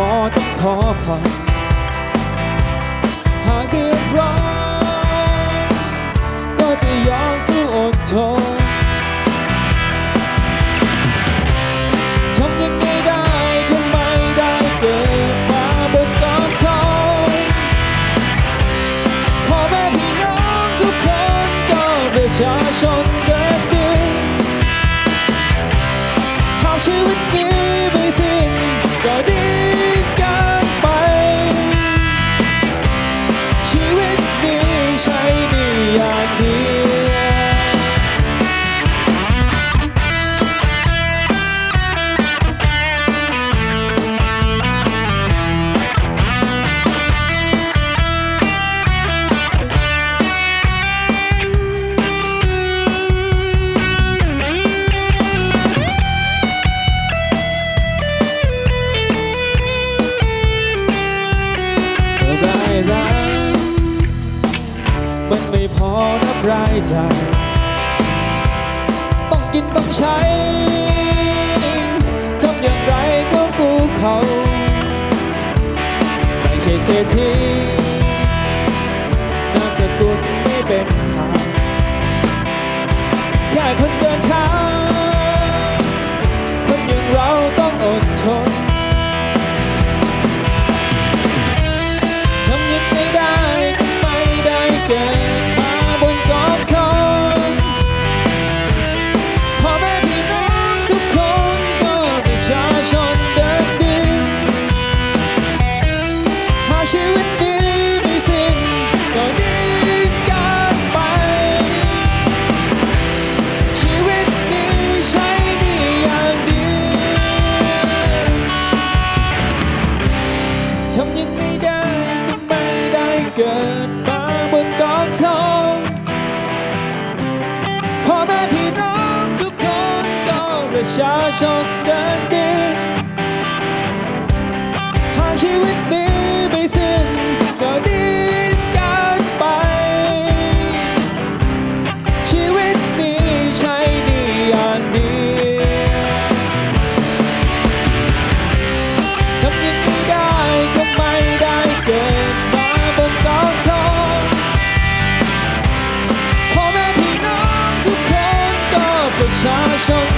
ขอต้องขอผ่อนหากเดือดร้อนก็จะยอมสู้อดทนทำยังไงได้ก็ไม่ได้เกิดมาบนกองทองพ่อแม่พี่น้องทุกคนก็ประชาชน รายรับมันไม่พอนับรายจ่ายต้องกินต้องใช้ทำอย่างไรก็กูเขา ไม่ใช่เศรษฐีนามสกุลไม่เป็นข่าวแค่คนเดินทาง ชาชนเดินดีหากชีวิตนี้ไม่สิ้นก็ดีเกินไป ชีวิตนี้ใช่ดีอย่างเดียทำย่งนี้ได้ก็ไม่ได้เกิดมาบนกองทองพ่อแม่พี่น้องทุกคนก็ประชาชน